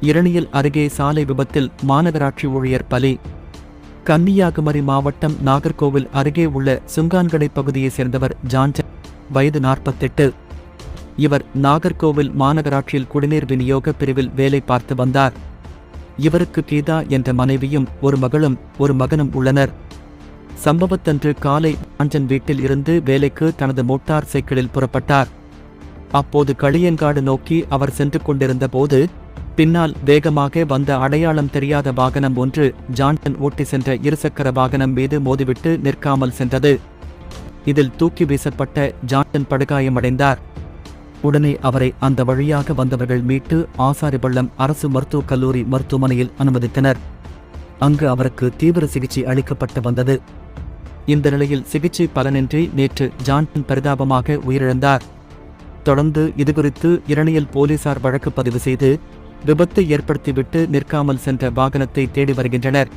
இரணியல் அருகே சாலை விபத்தில் மாநகராட்சி ஊழியர் பலி. கன்னியாகுமரி மாவட்டம் நாகர்கோவில் அருகே உள்ள சுங்கான்கடை பகுதியைச் சேர்ந்தவர் ஜான்சன் வயது நாற்பத்தெட்டு. இவர் நாகர்கோவில் மாநகராட்சியில் குடிநீர் விநியோக பிரிவில் வேலை பார்த்து வந்தார். இவருக்கு கீதா என்ற மனைவியும் ஒரு மகளும் ஒரு மகனும் உள்ளனர். சம்பவத்தன்று காலை ஜான்சன் வீட்டில் இருந்து வேலைக்கு தனது மோட்டார் சைக்கிளில் புறப்பட்டார். அப்போது களியங்காடு நோக்கி அவர் சென்று கொண்டிருந்த போது பின்னால் வேகமாக வந்த அடையாளம் தெரியாத வாகனம் ஒன்று ஜான்சன் ஓட்டி சென்ற இருசக்கர வாகனம் மீது மோதிவிட்டு நிற்காமல் சென்றது. இதில் தூக்கி வீசப்பட்ட ஜான்சன் படுகாயமடைந்தார். உடனே அவரை அந்த வழியாக வந்தவர்கள் மீட்டு ஆசாரிபள்ளம் அரசு மருத்துவக் கல்லூரி மருத்துவமனையில் அனுமதித்தனர். அங்கு அவருக்கு தீவிர சிகிச்சை அளிக்கப்பட்டு வந்தது. இந்த நிலையில் சிகிச்சை பலனின்றி நேற்று ஜான்சன் பரிதாபமாக உயிரிழந்தார். தொடர்ந்து இதுகுறித்து இரணியல் போலீசார் வழக்கு பதிவு செய்து விபத்தை ஏற்படுத்திவிட்டு நிற்காமல் சென்ற வாகனத்தை தேடி வருகின்றனர்.